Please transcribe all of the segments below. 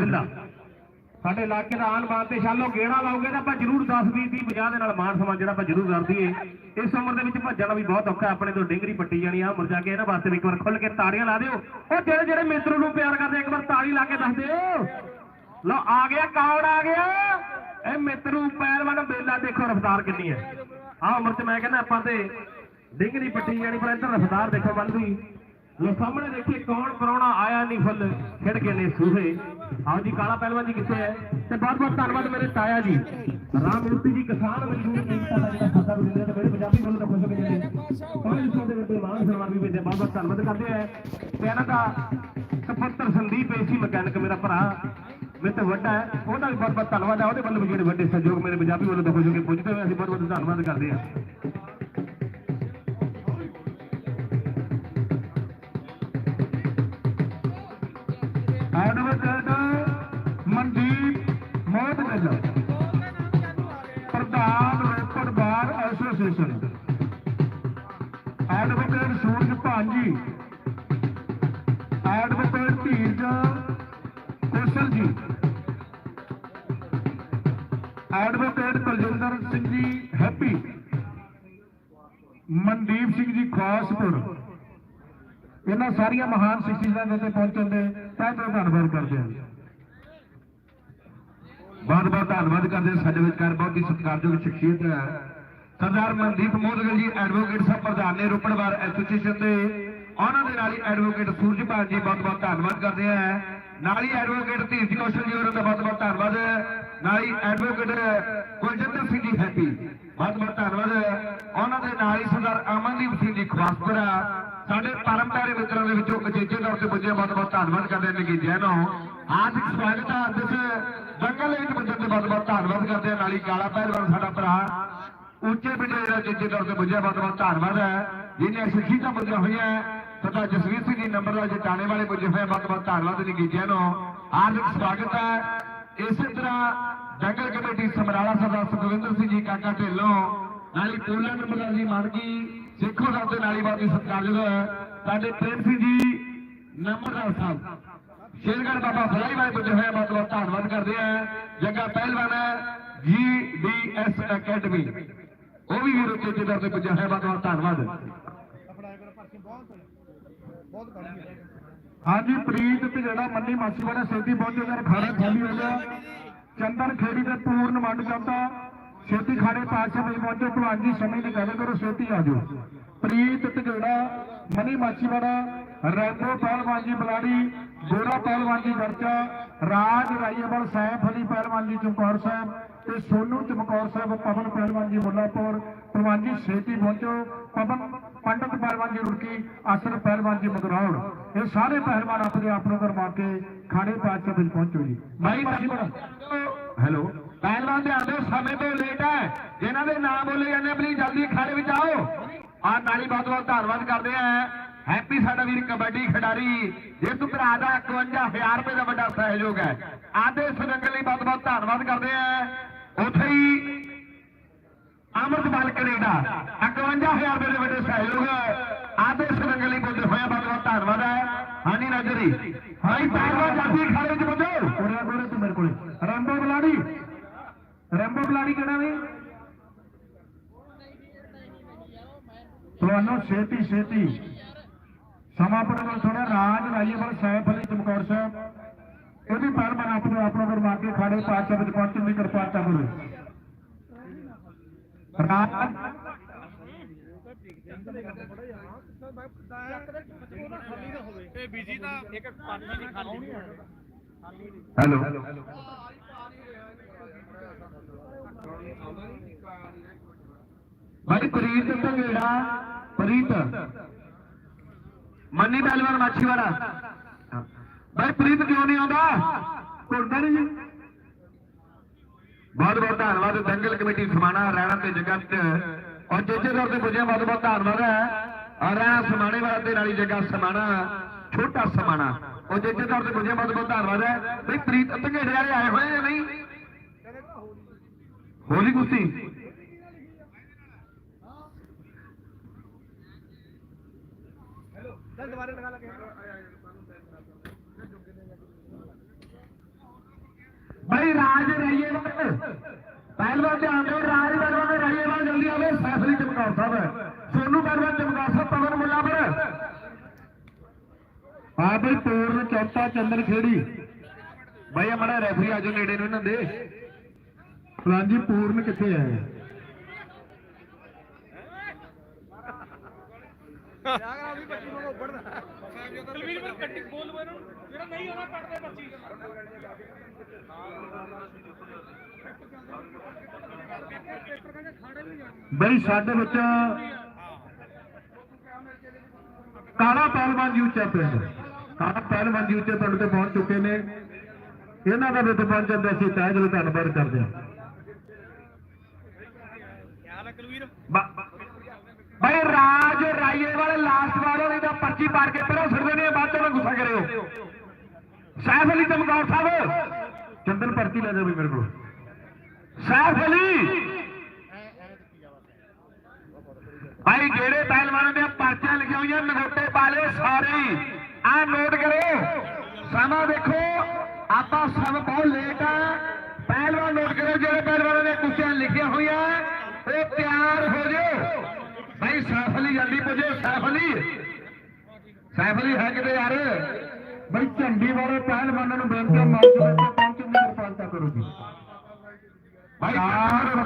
ਬਿੱਲਾ ਸਾਡੇ ਇਲਾਕੇ ਦਾ ਆਨ ਬਾਨ ਤੇ ਸ਼ਾਲੋ ਗੇੜਾ ਲਾਓਗੇ ਤਾਂ ਆਪਾਂ ਜ਼ਰੂਰ 10 20 30 50 ਦੇ ਨਾਲ ਮਾਨ ਸਮਾਨ ਜਿਹੜਾ ਆਪਾਂ ਜ਼ਰੂਰ ਕਰ ਦਈਏ। ਇਸ ਉਮਰ ਦੇ ਵਿੱਚ ਭੱਜਣਾ ਵੀ ਬਹੁਤ ਔਖਾ ਆਪਣੇ ਤੋਂ ਡਿੰਗਰੀ ਪੱਟੀ ਜਾਣੀ ਆ ਮੁਰ ਜਾ ਕੇ ਇਹਨਾਂ ਵਾਸਤੇ ਵੀ ਇੱਕ ਵਾਰ ਖੁੱਲ ਕੇ ਤਾੜੀਆਂ ਲਾ ਦਿਓ। ਉਹ ਜਿਹੜੇ ਜਿਹੜੇ ਮਿੱਤਰ ਨੂੰ ਪਿਆਰ ਕਰਦੇ ਇੱਕ ਵਾਰ ਤਾੜੀ ਲਾ ਕੇ ਦੱਸ ਦਿਓ। ਲਓ, ਆ ਗਿਆ ਕੌਣ ਆ ਗਿਆ। ਇਹ ਮਿੱਤਰੂ ਪਹਿਲਵਾਨ ਬੇਲਾ ਦੇਖੋ ਰਫਤਾਰ ਕਿੰਨੀ ਹੈ। ਆਹ ਉਮਰ 'ਚ ਮੈਂ ਕਹਿੰਦਾ ਆਪਾਂ ਤੇ ਡਿੰਗਰੀ ਪੱਟੀ ਜਾਣੀ, ਪਰ ਇੱਧਰ ਰਫਤਾਰ ਦੇਖੋ ਬੰਦੀ ਲੋ ਸਾਹਮਣੇ ਦੇਖੀਏ ਕੌਣ ਪਰੌਣਾ ਆਇਆ ਨਹੀਂ ਫੁੱਲ, ਖਿੜ ਕੇ ਨੇ ਸੂਹੇ। ਆਓ ਜੀ, ਕਾਲਾ ਪਹਿਲਵਾਨ ਜੀ ਕਿੱਥੇ ਹੈ? ਤੇ ਬਹੁਤ ਬਹੁਤ ਧੰਨਵਾਦ ਮੇਰੇ ਤਾਇਆ ਜੀ। ਰਾਮ ਮੂਰਤੀ ਜੀ, ਕਿਸਾਨ ਮਜ਼ਦੂਰ ਏਕਤਾ ਦਾ ਜਿਹੜਾ ਖਾਤਾ ਦਿੰਦੇ ਤੇ ਮੇਰੇ ਪੰਜਾਬੀ ਬੋਲਣ ਦਾ ਖੁਸ਼ ਹੋ ਕੇ ਜਿਹੜੇ ਕੋਈ ਇਸ ਦੇ ਵਿੱਚ ਮਾਨ ਸਨਮਾਨ ਵੀ ਵਿੱਚ ਬਹੁਤ ਬਹੁਤ ਧੰਨਵਾਦ ਕਰਦੇ ਆ। ਤੇ ਇਹਨਾਂ ਦਾ ਸਪੁੱਤਰ ਸੰਦੀਪ ਏਸੀ ਮਕੈਨਿਕ, ਮੇਰਾ ਭਰਾ। ਮੇਰੇ ਤੋਂ ਵੱਡਾ ਹੈ, ਉਹਦਾ ਵੀ ਬਹੁਤ ਬਹੁਤ ਧੰਨਵਾਦ ਹੈ, ਉਹਦੇ ਵੱਲੋਂ ਵੀ ਜਿਹੜੇ ਵੱਡੇ ਸਹਿਯੋਗ ਮੇਰੇ ਪੰਜਾਬੀ ਵੱਲੋਂ ਤਾਂ ਖੁਸ਼ ਹੋ ਕੇ ਪੁੱਜਦੇ ਹੋਏ ਅਸੀਂ ਬਹੁਤ ਬਹੁਤ ਧੰਨਵਾਦ ਕਰਦੇ ਹਾਂ। Association advocate Suraj Bhanji advocate Dheeraj Kaushal ji advocate Kuljinder Singh ji happy Mandeep Singh ji ਖਾਸਪੁਰ ਇਹਨਾਂ ਸਾਰੀਆਂ ਮਹਾਨ ਸ਼ਖਸੀਅਤਾਂ ਦੇ ਉੱਤੇ ਪਹੁੰਚਣ ਦੇ ਤਹਿ ਦਿਲੋਂ ਧੰਨਵਾਦ ਕਰਦੇ ਹਾਂ। ਬਹੁਤ ਬਹੁਤ ਧੰਨਵਾਦ ਕਰਦੇ ਸਾਡੇ ਵਿਚਕਾਰ। ਬਹੁਤ ਹੀ ਸਤਿਕਾਰਯੋਗ ਸ਼ਖਸੀਅਤ ਹੈ। ਸਰਦਾਰ ਮਨਦੀਪ ਮੋਦਗਲ ਜੀ ਐਡਵੋਕੇਟ ਸਾਹਿਬ ਪ੍ਰਧਾਨ ਨੇ ਰੋਪੜਵਾਰ ਐਸੋਸੀਏਸ਼ਨ ਦੇ ਉਹਨਾਂ ਦੇ ਨਾਲ ਹੀ ਐਡਵੋਕੇਟ ਸੂਰਜਪਾਲ ਜੀ ਬਹੁਤ ਬਹੁਤ ਧੰਨਵਾਦ ਕਰਦੇ ਹਾਂ ਨਾਲ ਹੀ ਐਡਵੋਕੇਟ ਧੀਰਜ ਕੌਸ਼ਲ ਜੀ ਹੋਰਾਂ ਦਾ ਬਹੁਤ ਬਹੁਤ ਧੰਨਵਾਦ। ਨਾਲ ਹੀ ਐਡਵੋਕੇਟ ਕੁਲਜਿੰਦਰ ਸਿੰਘ ਜੀ ਹੈਪੀ ਬਹੁਤ ਬਹੁਤ ਧੰਨਵਾਦ। ਉਹਨਾਂ ਦੇ ਨਾਲ ਹੀ ਸਰਦਾਰ ਅਮਨਦੀਪ ਸਿੰਘ ਜੀ ਖਵਾਸਪੁਰਾ ਸਾਡੇ ਪਰਮ ਪਿਆਰੇ ਮਿੱਤਰਾਂ ਦੇ ਵਿੱਚੋਂ ਅਜੇਜੇ ਤੌਰ ਤੇ ਪੁੱਜੇ ਬਹੁਤ ਬਹੁਤ ਧੰਨਵਾਦ ਕਰਦੇ ਨੇ ਨਗੀ ਜੈ ਹਾਰਦਿਕ ਸਵਾਗਤ ਹੈ ਇਸ ਦੰਗਲ ਦੇ ਵਿੱਚ ਪੁੱਜਣ ਦੇ ਬਹੁਤ ਬਹੁਤ ਧੰਨਵਾਦ ਕਰਦੇ ਹਾਂ ਨਾਲ ਹੀ ਕਾਲਾ ਪਹਿਲਵਾਨ ਸਾਡਾ ਭਰਾ ਉੱਚੇ ਪਿੰਡੇ ਜਿਹੜਾ ਜੱਜੇ ਤੌਰ ਤੇ ਪੁੱਜਿਆ ਬਹੁਤ ਬਹੁਤ ਧੰਨਵਾਦ ਹੈ। ਜਿਹਨੇ ਸਿੱਖੀਆਂ ਪੁੱਜੀਆਂ ਹੋਈਆਂ ਸਰਦਾਰ ਜਸਵੀਰ ਸਿੰਘ ਜੀ ਨੰਬਰ ਵਾਲੇ ਟਾਣੇ ਵਾਲੇ ਪੁੱਜੇ ਹੋਏ ਬਹੁਤ ਬਹੁਤ ਧੰਨਵਾਦ ਨਗੀ ਜੈ ਨੂੰ। ਹਾਰਦਿਕ ਸਵਾਗਤ ਹੈ। ਇਸੇ ਤਰ੍ਹਾਂ ਜੰਗਲ ਕਮੇਟੀ ਸਮਰਾਲਾ ਸਰਦਾਰ ਸੁਖਵਿੰਦਰ ਸਿੰਘ ਜੀ, ਕਾਕਾ ਢਿੱਲੋਂ, ਨਾਲ ਹੀ ਪੂਲਾ ਨੰਬਰ ਜੀ ਮਾਨਕੀ, ਸਿੱਖੋ ਸਾਹਿਬ ਦੇ ਨਾਲ ਹੀ ਸਤਿਕਾਰਯੋਗ ਸਾਡੇ ਪ੍ਰੇਮ ਸਿੰਘ ਜੀ ਨੰਬਰਦਾਰ ਸਾਹਿਬ। ਸ਼ੇਰਗੜ੍ਹ ਬਾਬਾ ਫਲਾਈ ਵਾਲੇ ਪੁੱਜੇ ਹੋਏ ਬਹੁਤ ਬਹੁਤ ਧੰਨਵਾਦ ਕਰਦੇ ਆ। ਜੱਗਾ ਪਹਿਲਵਾਨ ਹੈ, ਜੀ ਡੀ ਐਸ ਅਕੈਡਮੀ। ਉਹ ਵੀ ਵੀਰ ਉੱਤੇ ਜਿੱਦਾਂ ਤੇ ਪੁੱਜਿਆ ਹੋਇਆ ਬਹੁਤ ਧੰਨਵਾਦ। ਹਾਂਜੀ, ਪ੍ਰੀਤ ਤੇ ਜਿਹੜਾ ਮੰਨੀ ਮਾਛੀਵਾੜਾ ਸੇਤੀ ਪਹੁੰਚੇ ਜਰ ਖਾੜਾ ਖਾਲੀ ਹੋ ਗਿਆ। ਚੰਦਨ ਖੇੜੀ ਦੇ ਪੂਰਨ ਮੰਡ ਜਾਂਦਾ ਛੇਤੀ ਖਾੜੇ ਪਾਤਸ਼ਾਹ ਵਿੱਚ ਪਹੁੰਚੇ ਭਲਵਾਨ ਜੀ, ਸਮੇਂ ਦੀ ਗੱਲ ਕਰੋ, ਛੇਤੀ ਆ ਜਾਓ। ਪ੍ਰੀਤ ਤੇ ਜਿਹੜਾ ਮਾਸੀ ਵਾਲਾ ਰੈਂਬੋ ਪਹਿਲਵਾਨ ਜੀ ਬਲਾੜੀ, ਗੋਰਾ ਪਹਿਲਵਾਨ ਜੀ ਗਰਚਾ ਰਾਜ ਰਾਈਏਵਾਲ ਸੈਫ ਅਲੀ ਪਹਿਲਵਾਨ ਜੀ ਚਮਕੌਰ ਸਾਹਿਬ ਤੇ ਸੋਨੂ ਚਮਕੌਰ ਸਾਹਿਬ ਪਵਨ ਪਹਿਲਵਾਨ ਜੀ ਮੁੱਲਾਪੁਰ ਪਹਿਲਵਾਨ ਜੀ ਛੇਤੀ ਪਹੁੰਚੋ। ਪਵਨ ਪੰਡਤ ਪਹਿਲਵਾਨ ਜੀ ਰੁੜਕੀ ਆਸਰ ਪਹਿਲਵਾਨ ਜੀ ਮਗਰੌੜ। ਇਹ ਸਾਰੇ ਪਹਿਲਵਾਨ ਆਪਣੇ ਆਪ ਨੂੰ ਕਰਵਾ ਕੇ ਖਾੜੇ ਪਾਤਸ਼ਾਹ ਵਿੱਚ ਪਹੁੰਚੋ ਜੀ। ਭਾਈ ਹੈਲੋ। ਪਹਿਲਵਾਨ ਦੇ ਆਦੇ ਸਮੇਂ ਤੋਂ ਲੇਟ ਹੈ। ਜਿਨ੍ਹਾਂ ਦੇ ਨਾਮ ਬੋਲੇ ਜਾਂਦੇ ਪਲੀਜ਼ ਜਲਦੀ ਖਾੜੇ ਵਿੱਚ ਆਓ। ਆ ਨਾਲੀ ਬਹੁਤ ਬਹੁਤ ਧੰਨਵਾਦ ਕਰਦੇ ਆ। ਹੈਪੀ ਸਾਡਾ ਵੀਰ ਕਬੱਡੀ ਖਿਡਾਰੀ। ਜੇ ਤੂੰ ਭਰਾ ਦਾ 51000 ਰੁਪਏ ਦਾ ਵੱਡਾ ਸਹਿਯੋਗ ਹੈ। ਆਦੇ ਸੁਰੰਗ ਲਈ ਬਹੁਤ ਬਹੁਤ ਧੰਨਵਾਦ ਕਰਦੇ ਆ। ਉੱਥੇ ਹੀ ਅਮਰਤਪਾਲ ਕੈਨੇਡਾ 51000 ਦੇ ਵੱਡੇ ਸਹਿਯੋਗ ਆਦੇ ਸੁਰੰਗ ਲਈ ਬੋਲਦੇ ਹੋਇਆ ਬਹੁਤ ਬਹੁਤ ਧੰਨਵਾਦ ਹੈ। ਹਾਨੀ ਨਜ਼ਰੀ ਹਾਈ ਪਹਿਲਵਾਨ ਜਾਤੀ ਖਾੜੇ ਵਿੱਚ ਬੋਲੋ ਕੋਰੇ ਕੋਰੇ ਤੂੰ ਮੇਰੇ ਕੋਲੇ। ਰੰਬੋ ਬਲਾੜੀ। ਰੰਬੋ ਬਲਾੜੀ ਕਿਹੜਾ ਵੀ ਤੁਹਾਨੂੰ ਛੇਤੀ ਛੇਤੀ। ਸਮਾਂ ਪੜਨ ਥੋੜਾ ਰਾਜ ਰਾਈਏਵਾਲ ਸਾਹਿਬ ਅਲੀ ਚਮਕੌਰ ਸਾਹਿਬ। ਇਹ ਵੀ ਪਰ ਮਨ ਆਪਣੇ ਆਪ ਨੂੰ ਮਾਰ ਕੇ ਖਾੜੇ ਪਾਤਸ਼ਾਹ ਵਿੱਚ ਪਹੁੰਚਣ ਦੀ ਕਿਰਪਾਲਤਾ ਕਰੋ ਰਾਜ ਤੇ ਬੀਜੀ ਤਾਂ ਇੱਕ ਪਾਣੀ ਨਹੀਂ ਖਾਲੀ ਹੈਲੋ। ਬਾਈ ਪ੍ਰੀਤ ਢੰਗੇੜਾ ਪ੍ਰੀਤ। ਮੰਨੀ ਪਹਿਲਵਾਨ ਮਾਛੀਵਾੜਾ। ਬਾਈ ਪ੍ਰੀਤ ਕਿਉਂ ਨਹੀਂ ਆਉਂਦਾ? ਘੁਰਦਾ ਨਹੀਂ ਜੀ। ਬਹੁਤ ਬਹੁਤ ਧੰਨਵਾਦ, ਦੰਗਲ ਕਮੇਟੀ ਸਮਾਣਾ ਰਹਿਣਾ ਤੇ ਜਗਤ। ਔਰ ਜੇਜੇ ਦੌਰ ਤੇ ਪੁੱਜਿਆ, ਬਹੁਤ ਬਹੁਤ ਧੰਨਵਾਦ ਹੈ। ਔਰ ਰਹਿਣਾ ਸਮਾਣੇ ਵਾਲਾ ਤੇ ਨਾਲੀ ਜਗ੍ਹਾ ਸਮਾਣਾ, ਛੋਟਾ ਸਮਾਣਾ। ਉਹ ਜੇਜੇ ਦੌਰ ਤੇ ਪੁੱਜਿਆ, ਬਹੁਤ ਬਹੁਤ ਧੰਨਵਾਦ ਹੈ। ਬਈ ਪ੍ਰੀਤ ਢੰਗੇੜੇ ਵਾਲੇ ਆਏ ਹੋਏ ਜਾਂ ਨਹੀਂ? ਹੋਲੀ ਕੁਸ਼ਤੀ। ਚੱਲ ਦੁਬਾਰੇ ਲਗਾ ਲਾ ਕੇ ਰਾਜ ਰਹੀਏਵਾਲ ਪਹਿਲਵਾਨ ਧਿਆਨ ਦਿਓ ਰਾਜ ਪਹਿਲਵਾਨ ਦੇ ਰਹੀਏਵਾਲ ਜਲਦੀ ਆਵੇ ਫੈਸਲੀ ਚਮਕੌਰ ਸਾਹਿਬ। ਸੋਨੂ ਪਹਿਲਵਾਨ ਚਮਕੌਰ ਸਾਹਿਬ ਪਵਨ ਮੁੱਲਾਪੁਰ। ਆ ਬਈ ਪੂਰਨ ਚੌਥਾ ਚੰਦਰ ਖੇੜੀ। ਬਈ ਹਮਾਰਾ ਰੈਫਰੀ ਆਜੋ ਨੇੜੇ ਨੂੰ ਇਹਨਾਂ ਦੇ। ਫਲਾਂਜੀ ਪੂਰਨ ਕਿੱਥੇ ਹੈ ਜਾਗਰਾ ਵੀ ਬੱਚੀ ਨੂੰ ਉੱਪੜਦਾ ਕੁਲਵੀਰ ਪਰ ਕੱਟੀ ਬੋਲ ਬੋਲ ਜਿਹੜਾ ਨਹੀਂ ਹੋਣਾ ਕੱਟਦੇ ਬੱਚੀ ਬਈ ਸਾਡੇ ਵਿੱਚ ਕਾਲਾ ਪਹਿਲਵਾਨ ਯੂਥ ਚੈਂਪੀਅਨ ਕਾਲਾ ਪਹਿਲਵਾਨ ਯੂਥ ਚੈਂਪੀਅਨ ਤੇ ਪਹੁੰਚ ਚੁੱਕੇ ਨੇ। ਇਹਨਾਂ ਦਾ ਵਿੱਚ ਪਹੁੰਚਣ ਦੇ ਅਸੀਂ ਤਹਿ ਦਿਲੋਂ ਧੰਨਵਾਦ ਕਰਦੇ ਹਾਂ। ਬਈ ਰਾਜ ਰਾਈਏ ਵਾਲੇ ਲਾਸਟ ਵਾਰ ਉਹਦੀ ਪਰਚੀ ਪਾੜ ਕੇ ਪਹਿਲਾਂ ਛੱਡਦੇ ਨੇ ਬਾਅਦ ਚੋਂ ਨਾ ਗੁੱਸਾ ਕਰਿਓ। ਸੈਫ ਅਲੀ ਚਮਕੌਰ ਸਾਹਿਬ। ਚੰਦਨ ਪਰਚੀ ਲੈ ਜਾਓ ਵੀ ਮੇਰੇ ਕੋਲ। ਸੈਫ ਅਲੀ। ਭਾਈ, ਜਿਹੜੇ ਪਹਿਲਵਾਨਾਂ ਦੇ ਪਰਚੀਆਂ ਲਿਖੀਆਂ ਹੋਈਆਂ ਨਗੋਟੇ ਵਾਲੇ ਸਾਰੇ। ਆ ਨੋਟ ਕਰੋ ਸਮਾਂ ਦੇਖੋ। ਆਪਾਂ ਸਭ ਬਹੁਤ ਲੇਟ ਆ। ਪਹਿਲਵਾਨ ਨੋਟ ਕਰੋ ਜਿਹੜੇ ਪਹਿਲਵਾਨਾਂ ਨੇ ਕੁਛੀਆਂ ਲਿਖੀਆਂ ਹੋਈਆਂ, ਉਹ ਤਿਆਰ ਹੋ ਜਾਓ। ਭਾਈ, ਸੈਫ ਅਲੀ ਜਲਦੀ ਪੁੱਜੋ। ਸੈਫ ਅਲੀ। ਸੈਫ ਅਲੀ ਹੈ ਕਿਤੇ ਯਾਰ? ਬਈ ਝੰਡੀ ਵਾਲੇ ਪਹਿਲਵਾਨਾਂ ਨੂੰ ਬੇਨਤੀ ਹੈ ਮੰਚ ਦੇ ਉੱਤੇ ਪਹੁੰਚਣ ਦੀ ਕਿਰਪਾਲਤਾ ਕਰੋ ਜੀ। ਭਾਈ ਪਹਿਲਵਾਨ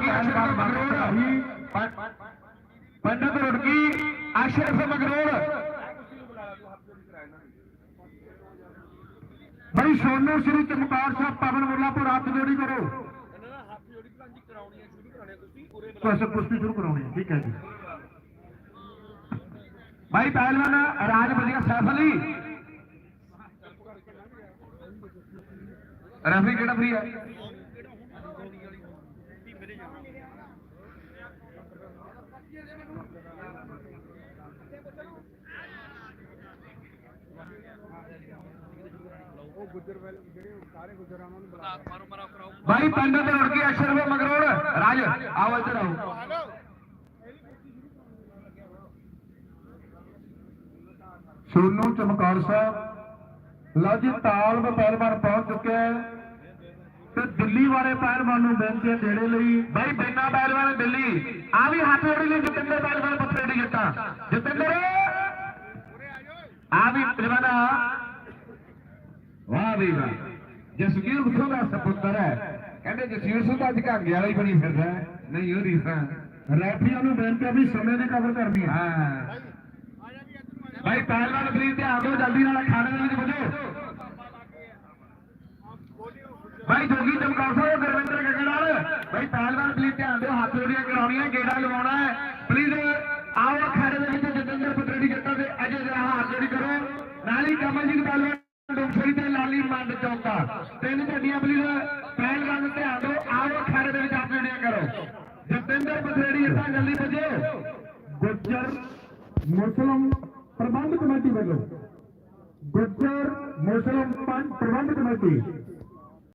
ਮਗਰੋੜ ਪੰਡਤ ਰੁੜਕੀ ਅਸ਼ਰਫ ਮਗਰੂਰ ਬਈ ਸੋਨੂ ਸ੍ਰੀ ਚਮਕੌਰ ਸਾਹਿਬ ਪਵਨ ਮੁੱਲਾਪੁਰ ਹੱਥ ਜੋੜੀ ਕਰੋ। ਕੁਛ ਕੁਸ਼ਤੀ ਸ਼ੁਰੂ ਕਰਾਉਣੀ ਹੈ ਠੀਕ ਹੈ ਜੀ। ਭਾਈ ਪਹਿਲਵਾਨ ਰਾਜ ਵਧੀਆ ਸੈਫ ਅਲੀ ਰੈਫਰੀ ਕਿਹੜਾ ਫਰੀ ਹੈ ਮਾਰੋ ਮਾਰੋ ਕਰਾਓ ਭਾਈ ਪੰਡਤ ਰੁੜਕੀ ਅਸ਼ਰਫ ਰਾਜ, ਆਓ ਇੱਧਰ ਆਓ। ਸੋਨੂ ਚਮਕੌਰ ਸਾਹਿਬ। ਲਓ ਜੀ ਤਾਲਬ ਪਹਿਲਵਾਨ ਪਹੁੰਚ ਚੁੱਕਿਆ ਹੈ। ਤੇ ਦਿੱਲੀ ਵਾਲੇ ਪਹਿਲਵਾਨ ਨੂੰ ਬੇਨਤੀ ਹੈ ਦੇਣੇ ਲਈ। ਬਾਈ ਬੈਨਾ ਪਹਿਲਵਾਨ ਦਿੱਲੀ। ਆ ਵੀ ਹੱਥ ਜੋੜੀ ਲਈ ਜਤਿੰਦਰ ਪਹਿਲਵਾਨ ਪੱਥਰੇ ਦੀ ਜੱਟਾ ਜਤਿੰਦਰ! ਆ ਵੀ ਪਹਿਲਵਾਨ ਵਾਹ ਵੀ ਵਾਹ। ਜਸਵੀਰ ਸਿੰਘ ਦਾ ਸਪੁੱਤਰ ਹੈ। ਕਹਿੰਦੇ ਜਸਵੀਰ ਸਿੰਘ ਅੱਜ ਘਾਂਗੇ ਵਾਲਾ ਹੀ ਬਣੀ ਫਿਰਦਾ। ਨਹੀਂ ਉਹ ਰੀਸਾਂ ਰੈਫਰੀਆਂ ਨੂੰ ਬੇਨਤੀ ਹੈ ਵੀ ਸਮੇਂ ਦੀ ਕਦਰ ਕਰਨੀ ਹੈ। ਹਾਂ। ਭਾਈ ਪਹਿਲਵਾਨ ਫਰੀਦ ਧਿਆਨ ਦਿਓ, ਜਲਦੀ ਨਾਲ ਖਾਣੇ ਦੇ ਵਿੱਚ ਬੁਝੋ ਭਾਈ ਜੋਗੀ ਚਮਕੌਰ ਸਾਹਿਬ, ਗੁਰਵਿੰਦਰ ਗਗੜਾਲ ਭਾਈ ਪਹਿਲਵਾਨ ਪਲੀਜ਼ ਧਿਆਨ ਦਿਓ, ਹੱਥ ਜੋੜੀਆਂ ਕਰਾਉਣੀਆਂ, ਗੇੜਾ ਲਵਾਉਣਾ ਹੈ। ਪਲੀਜ਼ ਆਓ ਅਖਾੜੇ ਦੇ ਵਿੱਚ ਜਤਿੰਦਰ ਪਤਰੜੀ ਜੱਟਾ ਦੇ ਅਜੇ ਜਰਾ ਹੱਥ ਜੋੜੀ ਕਰੋ। ਨਾਲ ਹੀ ਕਮਲ ਕਮਲਜੀਤ ਪਹਿਲਵਾਨ ਡੋਂਗਰੀ ਤੇ ਲਾਲੀ ਮੰਡ ਚੌਕਾ। ਤਿੰਨ ਝੰਡੀਆਂ ਪਲੀਜ਼ ਪਹਿਲਵਾਨ ਧਿਆਨ ਦਿਓ, ਆਓ ਅਖਾੜੇ ਦੇ ਵਿੱਚ ਹੱਥ ਜੋੜੀਆਂ ਕਰੋ। ਜਤਿੰਦਰ ਪਤਰੇੜੀ ਜੱਟਾ, ਜਲਦੀ ਪੁੱਜੋ ਗੁੱਜਰ ਮੁਸਲਮ ਪ੍ਰਬੰਧ ਕਮੇਟੀ ਵੱਲੋਂ ਗੁੱਜਰ ਮੁਸਲਮ ਪੰਜ ਪ੍ਰਬੰਧ ਕਮੇਟੀ